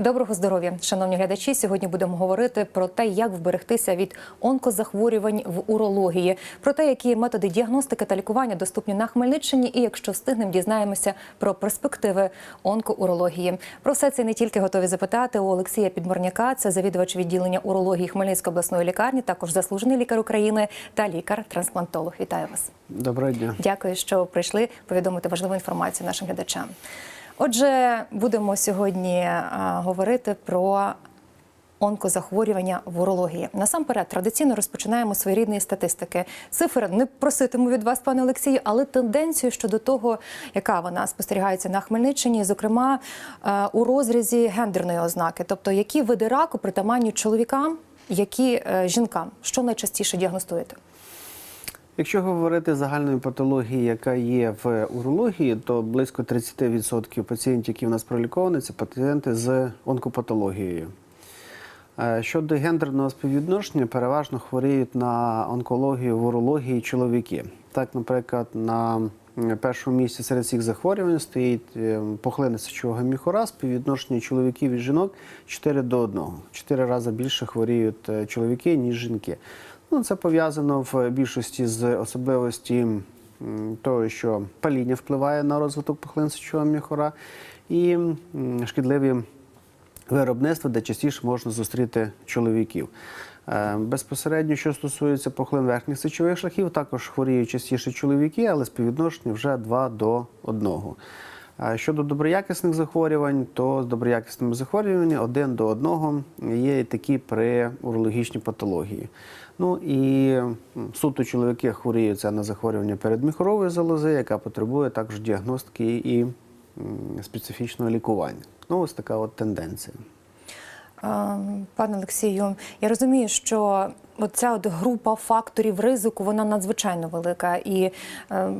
Доброго здоров'я, шановні глядачі. Сьогодні будемо говорити про те, як вберегтися від онкозахворювань в урології, про те, які методи діагностики та лікування доступні на Хмельниччині, і якщо встигнемо, дізнаємося про перспективи онкоурології. Про все це не тільки готові запитати у Олексія Підморняка, це завідувач відділення урології Хмельницької обласної лікарні, також заслужений лікар України та лікар-трансплантолог. Вітаю вас. Доброго дня. Дякую, що прийшли повідомити важливу інформацію нашим глядачам. Отже, будемо сьогодні говорити про онкозахворювання в урології. Насамперед, традиційно розпочинаємо своєрідної статистики. Цифр не проситиму від вас, пане Олексію, але тенденцію щодо того, яка вона спостерігається на Хмельниччині, зокрема е, у розрізі гендерної ознаки, тобто які види раку притаманні чоловікам, які е, жінкам, що найчастіше діагностуєте? Якщо говорити загальної патології, яка є в урології, то близько 30% пацієнтів, які в нас проліковані, це пацієнти з онкопатологією. Е, Щодо гендерного співвідношення, переважно хворіють на онкологію в урології чоловіки. Так, наприклад, на першому місці серед всіх захворювань стоїть е, пухлина сечового міхура, співвідношення чоловіків і жінок 4 до 1. Чотири рази більше хворіють е, чоловіки, ніж жінки. Ну, це пов'язано в більшості з особливості того, що паління впливає на розвиток пухлин сечового міхура і шкідливі виробництва, де частіше можна зустріти чоловіків. Е, Безпосередньо, що стосується пухлин верхніх сечових шляхів, також хворіють частіше чоловіки, але співвідношення вже 2 до 1. Щодо доброякісних захворювань, то з доброякісними захворюваннями 1 до 1 є і такі при урологічній патології. Ну і суто чоловіки хворіють це на захворювання передміхорової залози, яка потребує також діагностики і специфічного лікування. Ну, ось така от тенденція. Пане Олексію, я розумію, що ця от група факторів ризику вона надзвичайно велика, і е,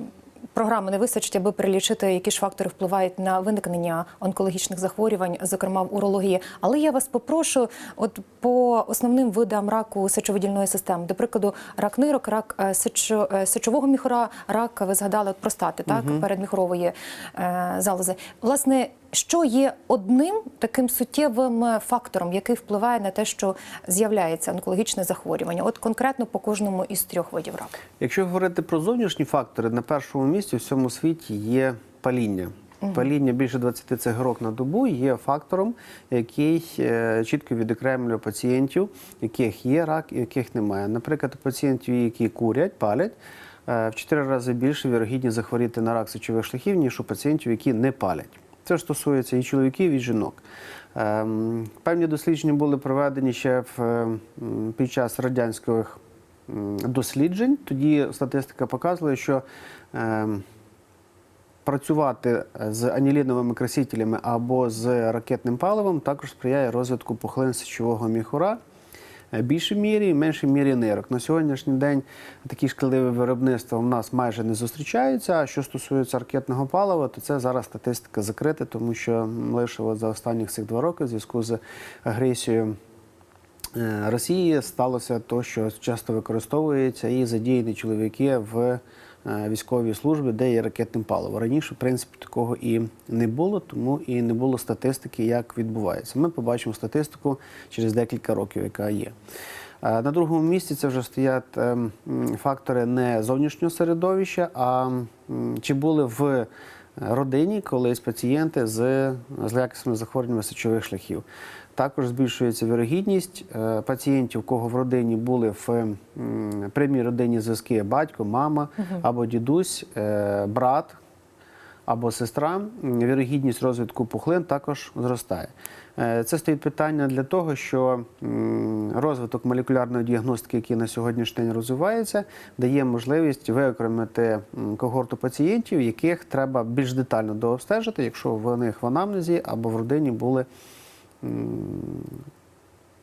програми не вистачить, аби перелічити, які ж фактори впливають на виникнення онкологічних захворювань, зокрема в урології. Але я вас попрошу, от по основним видам раку сечовидільної системи, до прикладу, рак нирок, рак е, сечо, е, сечового міхора, рак, ви згадали от простати, так передміхорової е, залози. Власне. Що є одним таким суттєвим е, фактором, який впливає на те, що з'являється онкологічне захворювання? От конкретно по кожному із трьох видів раку. Якщо говорити про зовнішні фактори, на першому місці в всьому світі є паління. Паління більше 20 цигарок на добу є фактором, який е, чітко відокремлює пацієнтів, яких є рак і яких немає. Наприклад, у пацієнтів, які курять, палять, е, в 4 рази більше вірогідність захворіти на рак сечових шляхів, ніж у пацієнтів, які не палять. Це стосується і чоловіків, і жінок. Ем, Певні дослідження були проведені ще в, ем, під час радянських досліджень. Тоді статистика показувала, що ем, працювати з аніліновими красителями або з ракетним паливом також сприяє розвитку пухлин сечового міхура. В більшій мірі меншій мірі нирок. На сьогоднішній день такі шкідливі виробництва в нас майже не зустрічаються. А що стосується ракетного палива, то це зараз статистика закрита, тому що лише за останні цих два роки в зв'язку з агресією е, Росії сталося то, що часто використовується і задіяні чоловіки в е, військовій службі, де є ракетне паливо. Раніше, в принципі, такого і не було, тому і не було статистики, як відбувається. Ми побачимо статистику через декілька років, яка є. Е, На другому місці це вже стоять е, фактори не зовнішнього середовища, а чи були в родині колись пацієнти з злоякісними захворюваннями сечових шляхів. Також збільшується вірогідність е, пацієнтів, у кого в родині були в прямій родині зв'язки батько, мама або дідусь, е, брат або сестра, вірогідність розвитку пухлин також зростає. Е, Це стоїть питання для того, що розвиток молекулярної діагностики, який на сьогоднішній день розвивається, дає можливість виокремити когорту пацієнтів, яких треба більш детально дообстежити, якщо в них в анамнезі або в родині були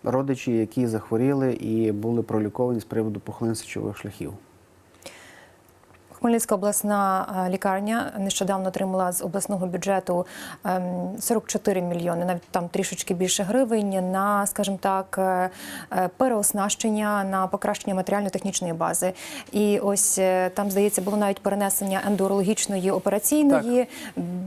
родичі, які захворіли і були проліковані з приводу пухлин сечових шляхів. Хмельницька обласна е, лікарня нещодавно отримала з обласного бюджету ем, 44 мільйони, навіть там трішечки більше гривень на, скажімо так, е, е, переоснащення на покращення матеріально-технічної бази. І ось там, здається, було навіть перенесення ендоурологічної операційної.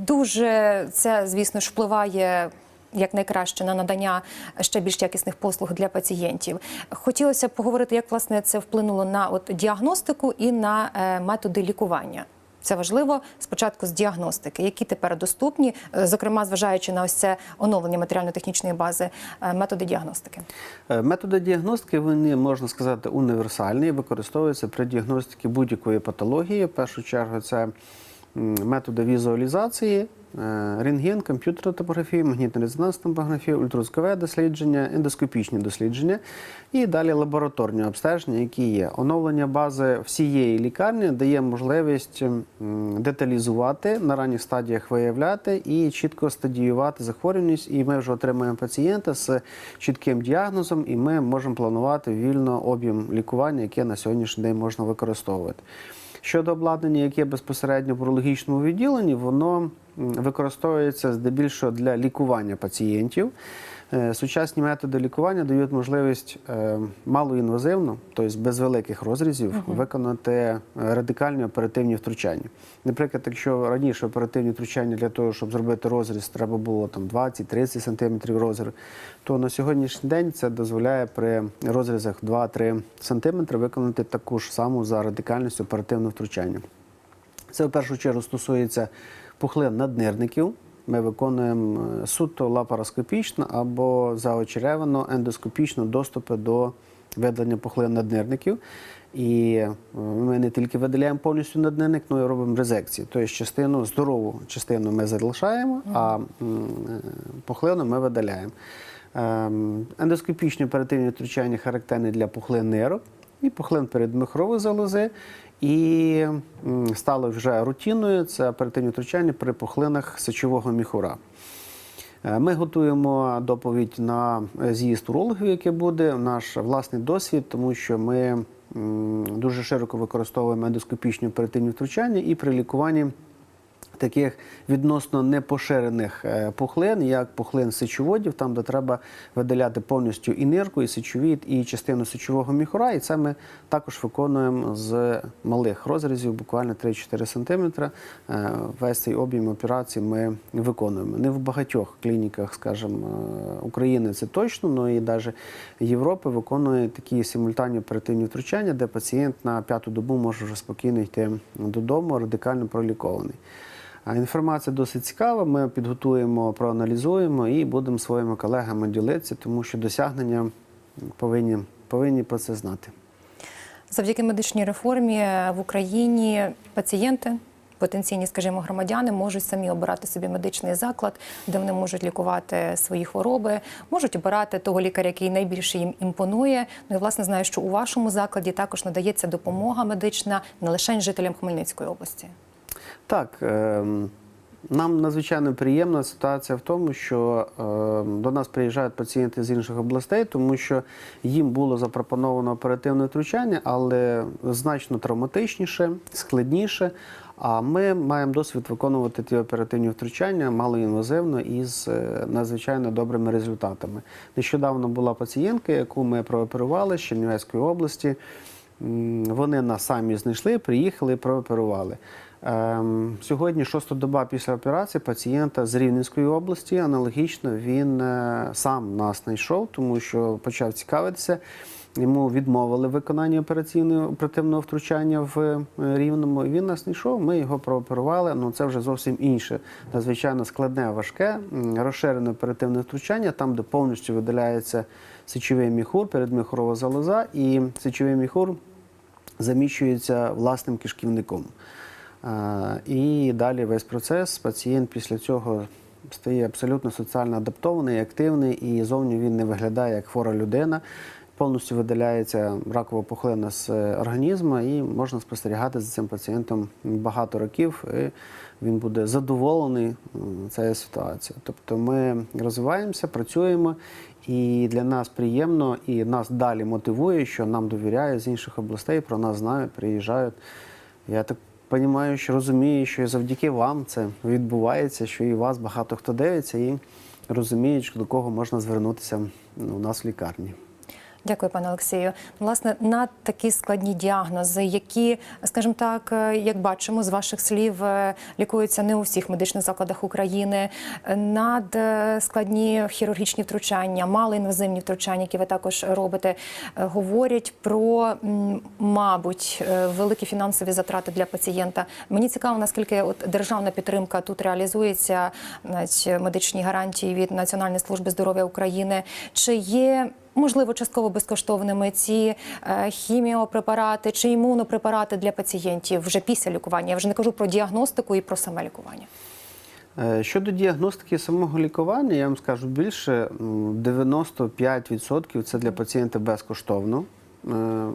Дуже це, звісно ж, впливає якнайкраще на надання ще більш якісних послуг для пацієнтів. Хотілося б поговорити, як власне це вплинуло на от діагностику і на е, методи лікування. Це важливо спочатку з діагностики, які тепер доступні, е, зокрема зважаючи на ось це оновлення матеріально-технічної бази, е, методи діагностики. Методи діагностики вони можна сказати універсальні, використовуються при діагностиці будь-якої патології. В першу чергу це методи візуалізації, рентген, комп'ютерна топографія, магнітна резонансна топографія, ультразвукове дослідження, ендоскопічні дослідження і далі лабораторні обстеження, які є. Оновлення бази всієї лікарні дає можливість деталізувати на ранніх стадіях виявляти і чітко стадіювати захворюваність. І ми вже отримуємо пацієнта з чітким діагнозом, і ми можемо планувати вільно об'єм лікування, яке на сьогоднішній день можна використовувати. Щодо обладнання, яке безпосередньо в урологічному відділенні, воно використовується здебільшого для лікування пацієнтів. Е, Сучасні методи лікування дають можливість е, малоінвазивно, тобто без великих розрізів, виконати е, радикальні оперативні втручання. Наприклад, якщо раніше оперативні втручання для того, щоб зробити розріз, треба було там 20-30 см розріз, то на сьогоднішній день це дозволяє при розрізах 2-3 см виконати таку ж саму за радикальністю оперативне втручання. Це в першу чергу стосується пухлин наднирників. Ми виконуємо е, суто лапароскопічно або заочеревано ендоскопічно доступи до видалення пухлин наднирників. І е, ми не тільки видаляємо повністю наднирник, але й робимо резекції. Тобто частину, здорову частину ми залишаємо, а е, пухлину ми видаляємо. Ем, Ендоскопічні оперативні втручання характерні для пухлин нирок і пухлин передмихрової залози. І стало вже рутіною це оперативні втручання при пухлинах сечового міхура. Е, Ми готуємо доповідь на з'їзд урологів, який буде наш власний досвід, тому що ми дуже широко використовуємо ендоскопічні оперативні втручання і при лікуванні таких відносно непоширених е, пухлин, як пухлин сечоводів, там, де треба видаляти повністю і нирку, і сечовід, і частину сечового міхура. І це ми також виконуємо з малих розрізів, буквально 3-4 см. Е, Весь цей об'єм операцій ми виконуємо. Не в багатьох клініках, скажімо, е, України це точно, але і навіть Європи виконує такі симультанні оперативні втручання, де пацієнт на п'яту добу може вже спокійно йти додому, радикально пролікований. Інформація досить цікава. Ми підготуємо, проаналізуємо і будемо своїми колегами ділитися, тому що досягнення повинні, повинні про це знати. Завдяки медичній реформі в Україні пацієнти, потенційні, скажімо, громадяни можуть самі обирати собі медичний заклад, де вони можуть лікувати свої хвороби, можуть обирати того лікаря, який найбільше їм імпонує. Ну і власне знаю, що у вашому закладі також надається допомога медична не лише жителям Хмельницької області. Так, ем, нам надзвичайно приємна ситуація в тому, що ем, до нас приїжджають пацієнти з інших областей, тому що їм було запропоновано оперативне втручання, але значно травматичніше, складніше. А ми маємо досвід виконувати ті оперативні втручання малоінвазивно і з е, надзвичайно добрими результатами. Нещодавно була пацієнтка, яку ми прооперували з Чернівецької області. Вони нас самі знайшли, приїхали, прооперували. Ем, Сьогодні, шоста доба після операції, пацієнта з Рівненської області, аналогічно він е, сам нас знайшов, тому що почав цікавитися. Йому відмовили в виконанні операційного оперативного втручання в е, Рівному. Він нас знайшов, ми його прооперували. Ну це вже зовсім інше, надзвичайно складне, важке, розширене оперативне втручання, там, де повністю видаляється сечовий міхур, передміхурова залоза, і сечовий міхур заміщується власним кишківником. Е, І далі весь процес пацієнт після цього стає абсолютно соціально адаптований, активний, і зовні він не виглядає як хвора людина. Повністю видаляється ракова пухлина з е, організму, і можна спостерігати за цим пацієнтом багато років. І він буде задоволений цією ситуацією. Тобто ми розвиваємося, працюємо, і для нас приємно, і нас далі мотивує, що нам довіряють з інших областей, про нас знають, приїжджають. Я так розумію, що розумію, що завдяки вам це відбувається, що і вас багато хто дивиться і розуміють, до кого можна звернутися ну, у нас в лікарні. Дякую, пане Олексію. Власне, на такі складні діагнози, які, скажімо так, е, як бачимо з ваших слів, е, лікуються не у всіх медичних закладах України. е, Над складні хірургічні втручання, малоінвазивні втручання, які ви також робите, говорять про, мабуть, великі фінансові затрати для пацієнта. Мені цікаво, наскільки от державна підтримка тут реалізується, навіть медичні гарантії від Національної служби здоров'я України. Чи є можливо частково безкоштовними ці е, хіміопрепарати чи імунопрепарати для пацієнтів вже після лікування? Я вже не кажу про діагностику і про саме лікування. Е, Щодо діагностики самого лікування, я вам скажу більше, 95% це для пацієнта безкоштовно. Е,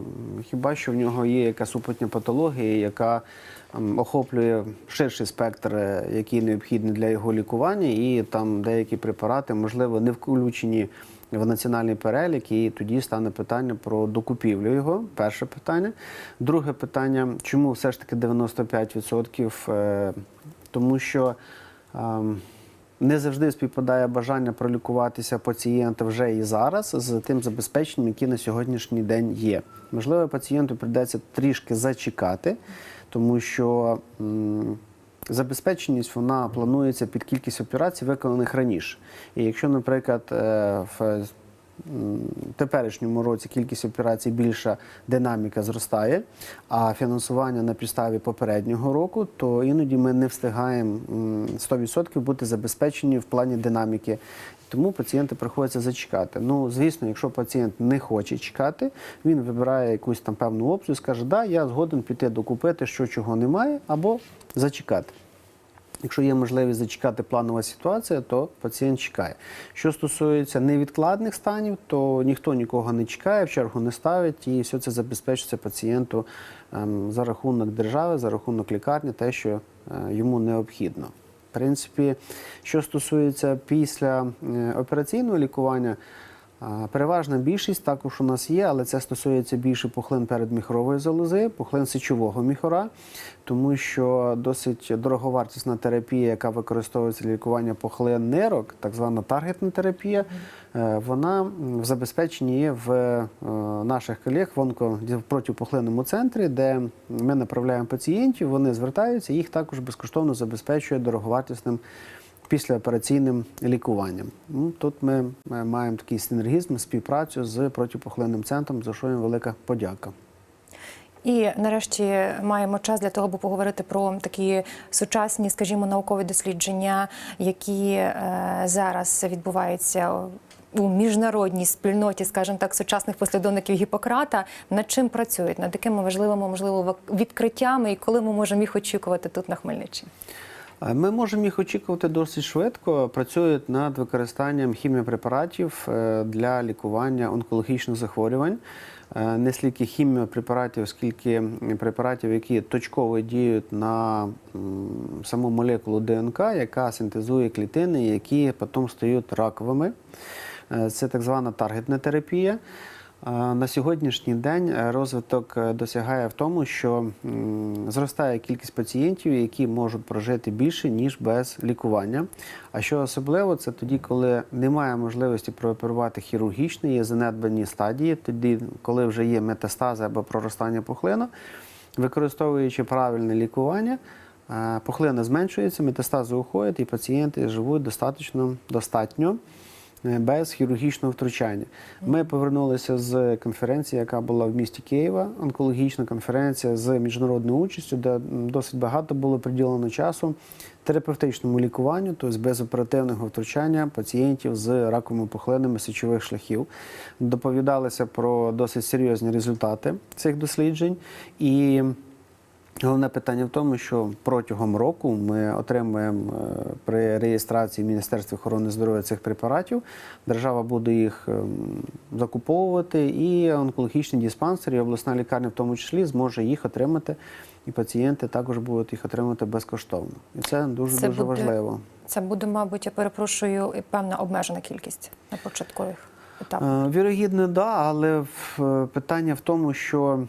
Хіба що в нього є якась супутня патологія, яка охоплює ширший спектр, який необхідний для його лікування, і там деякі препарати, можливо, не включені в національний перелік, і тоді стане питання про докупівлю його. Перше питання. Друге питання, чому все ж таки 95%? Е, Тому що Ем, Не завжди співпадає бажання пролікуватися пацієнта вже і зараз з тим забезпеченням, яке на сьогоднішній день є. Можливо, пацієнту прийдеться трішки зачекати, тому що забезпеченість вона планується під кількість операцій, виконаних раніше. І якщо, наприклад, е, в теперішньому році кількість операцій більша, динаміка зростає, а фінансування на підставі попереднього року, то іноді ми не встигаємо м, 100% бути забезпечені в плані динаміки. Тому пацієнти приходиться зачекати. Ну, звісно, якщо пацієнт не хоче чекати, він вибирає якусь там певну опцію, скаже, да, я згоден піти докупити, що чого немає, або зачекати. Якщо є можливість зачекати планова ситуація, то пацієнт чекає. Що стосується невідкладних станів, то ніхто нікого не чекає, в чергу не ставить, і все це забезпечується пацієнту ем, за рахунок держави, за рахунок лікарні, те, що е, йому необхідно. В принципі, що стосується після е, операційного лікування, Переважна більшість також у нас є, але це стосується більше пухлин передміхорової залози, пухлин сечового міхора, тому що досить дороговартісна терапія, яка використовується для лікування пухлин нирок, так звана таргетна терапія, е, вона в забезпеченні є в е, наших колег в онко в протипухлинному центрі, де ми направляємо пацієнтів, вони звертаються, їх також безкоштовно забезпечує дороговартісним післяопераційним лікуванням. Ну, Тут ми маємо такий синергізм, співпрацю з протипухлинним центром, за що їм велика подяка. І нарешті маємо час для того, аби поговорити про такі сучасні, скажімо, наукові дослідження, які е, зараз відбуваються. У міжнародній спільноті, скажімо так, сучасних послідовників Гіппократа, над чим працюють, над якими важливими, можливо, відкриттями, і коли ми можемо їх очікувати тут на Хмельниччині? Ми можемо їх очікувати досить швидко. Працюють над використанням хіміопрепаратів е, для лікування онкологічних захворювань. Е, Не стільки хіміопрепаратів, скільки препаратів, які точково діють на саму молекулу ДНК, яка синтезує клітини, які потім стають раковими. Е, Це так звана таргетна терапія. На сьогоднішній день е, розвиток е, досягає в тому, що зростає кількість пацієнтів, які можуть прожити більше ніж без лікування. А що особливо, це тоді, коли немає можливості прооперувати хірургічно, є занедбані стадії, тоді, коли вже є метастази або проростання пухлина, використовуючи правильне лікування. е, Пухлина зменшується, метастази уходять, і пацієнти живуть достатньо достатньо без хірургічного втручання. Ми повернулися з конференції, яка була в місті Києва, онкологічна конференція з міжнародною участю, де досить багато було приділено часу терапевтичному лікуванню, тобто без оперативного втручання пацієнтів з раковими пухлинами сечових шляхів. Доповідалися про досить серйозні результати цих досліджень і. Головне питання в тому, що протягом року ми отримуємо е, при реєстрації Міністерства охорони здоров'я цих препаратів. Держава буде їх ем, закуповувати, і онкологічні диспансери, і обласна лікарня в тому числі зможе їх отримати, і пацієнти також будуть їх отримати безкоштовно. І це дуже Це дуже буде- важливо. Це буде, мабуть, я перепрошую, певна обмежена кількість на початкових етапах. Е, Вірогідно, да, але е, питання в тому, що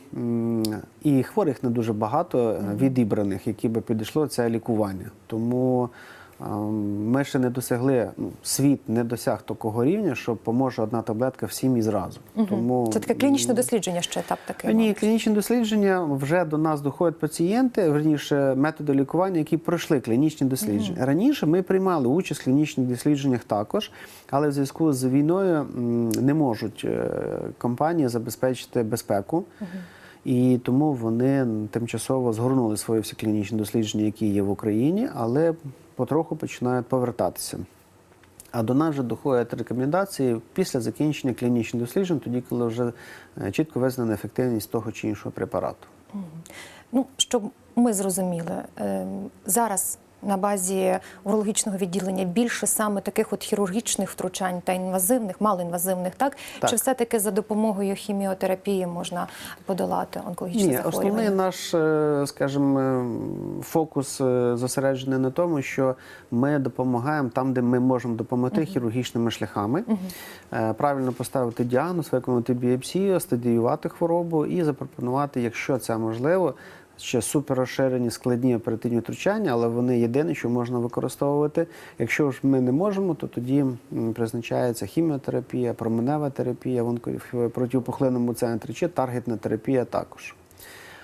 і хворих не дуже багато е, відібраних, які би підійшло це лікування. Тому ми ще не досягли, ну, світ не досяг такого рівня, що поможе одна таблетка всім і зразу. Тому Це таке клінічне дослідження, ще етап такий. ні, мабуть. клінічні дослідження вже до нас доходять пацієнти, верніше методи лікування, які пройшли клінічні дослідження. Раніше ми приймали участь в клінічних дослідженнях також, але в зв'язку з війною не можуть е, компанії забезпечити безпеку. І тому вони тимчасово згорнули свої всі клінічні дослідження, які є в Україні, але потроху починають повертатися. А до нас вже доходять рекомендації після закінчення клінічних досліджень, тоді, коли вже е, чітко визнана ефективність того чи іншого препарату. Ну, щоб ми зрозуміли, е, зараз на базі урологічного відділення більше саме таких от хірургічних втручань та інвазивних, малоінвазивних, так? Так. Чи все-таки за допомогою хіміотерапії можна подолати онкологічні Ні, захворювання? основний наш, е, скажімо, фокус е, зосереджений на тому, що ми допомагаємо там, де ми можемо допомогти хірургічними шляхами, Е, правильно поставити діагноз, виконати біопсію, стадіювати хворобу і запропонувати, якщо це можливо. Ще суперрозширені складні оперативні втручання, але вони єдине, що можна використовувати. Якщо ж ми не можемо, то тоді призначається хіміотерапія, променева терапія в протипухлинному центрі чи таргетна терапія також.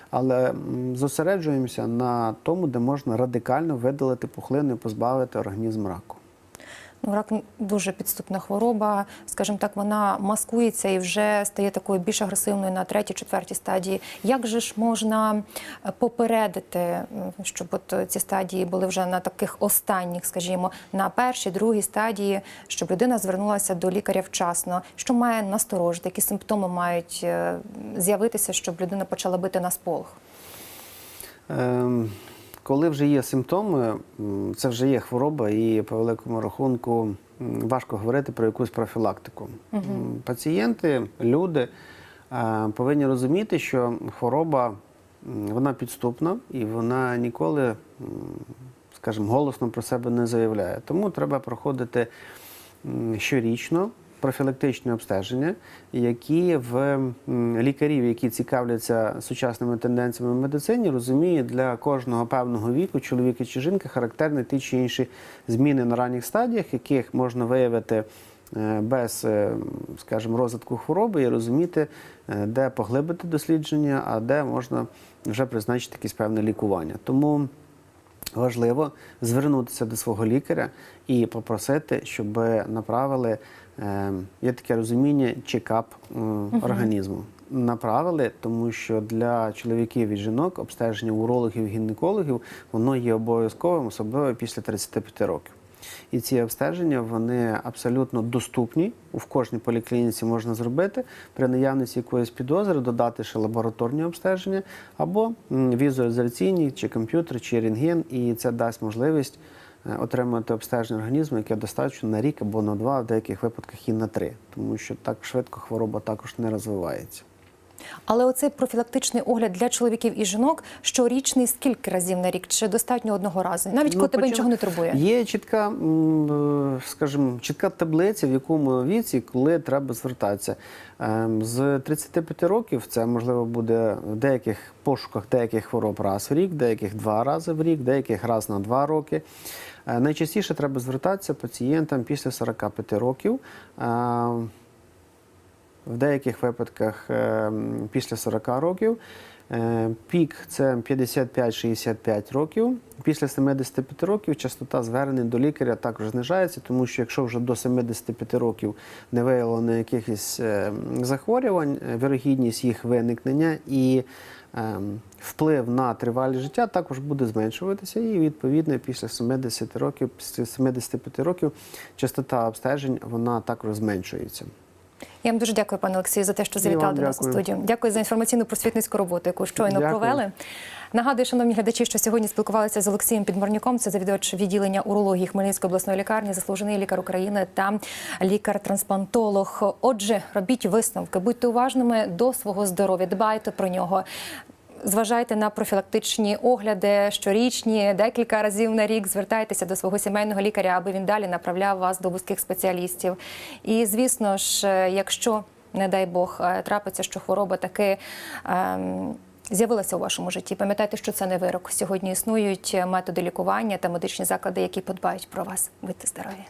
Але зосереджуємося на тому, де можна радикально видалити пухлину і позбавити організм раку. Ну, рак дуже підступна хвороба, скажімо так, вона маскується і вже стає такою більш агресивною на третій, четвертій стадії. Як же ж можна е, попередити, щоб от ці стадії були вже на таких останніх, скажімо, на першій, другій стадії, щоб людина звернулася до лікаря вчасно? Що має насторожити? Які симптоми мають е, з'явитися, щоб людина почала бити на сполох? Ем, коли вже є симптоми, це вже є хвороба, і по великому рахунку важко говорити про якусь профілактику. М, Пацієнти, люди е, повинні розуміти, що хвороба вона підступна і вона ніколи, скажімо, голосно про себе не заявляє. Тому треба проходити щорічно профілактичні обстеження, які в лікарів, які цікавляться сучасними тенденціями в медицині, розуміють для кожного певного віку, чоловіка чи жінки, характерні ті чи інші зміни на ранніх стадіях, яких можна виявити е, без, е, скажімо, розвитку хвороби і розуміти, е, де поглибити дослідження, а де можна вже призначити якесь певне лікування. Тому важливо звернутися до свого лікаря і попросити, щоб направили, є таке розуміння, чекап е, організму. Направили, тому що для чоловіків і жінок обстеження урологів і гінекологів воно є обов'язковим, особливо після 35 років. І ці обстеження вони абсолютно доступні. В кожній поліклініці можна зробити при наявності якоїсь підозри, додати ще лабораторні обстеження або візуалізаційні, чи комп'ютер, чи рентген, і це дасть можливість отримати обстеження організму, яке достатньо на рік або на два, в деяких випадках і на три, тому що так швидко хвороба також не розвивається. Але оцей профілактичний огляд для чоловіків і жінок щорічний скільки разів на рік? Чи достатньо одного разу? Навіть коли тебе почали- нічого не турбує. Є чітка, е, скажімо, чітка таблиця, в якому віці, коли треба звертатися. Ем, З 35 років це можливо буде в деяких пошуках деяких хвороб раз в рік, деяких два рази в рік, деяких раз на два роки. Е, Найчастіше треба звертатися пацієнтам після 45 років. В деяких випадках е, після 40 років. Е, Пік це 55-65 років. Після 75 років частота звернень до лікаря також знижається, тому що якщо вже до 75 років не виявлено якихось е, захворювань, вірогідність їх виникнення і вплив на тривалість життя також буде зменшуватися. І відповідно після 70 років, після 75 років частота обстежень вона також зменшується. Я вам дуже дякую, пане Олексію, за те, що завітали до нас у студію. Дякую за інформаційну просвітницьку роботу, яку щойно Дякую. провели. Нагадую, шановні глядачі, що сьогодні спілкувалися з Олексієм Підморняком. Це завідувач відділення урології Хмельницької обласної лікарні, заслужений лікар України та лікар-трансплантолог. Отже, робіть висновки, будьте уважними до свого здоров'я, дбайте про нього. Зважайте на профілактичні огляди щорічні, декілька разів на рік звертайтеся до свого сімейного лікаря, аби він далі направляв вас до вузьких спеціалістів. І звісно ж, якщо не дай Бог е, трапиться, що хвороба таки ем, з'явилася у вашому житті. Пам'ятайте, що це не вирок. Сьогодні існують методи лікування та медичні заклади, які подбають про вас. Будьте здорові.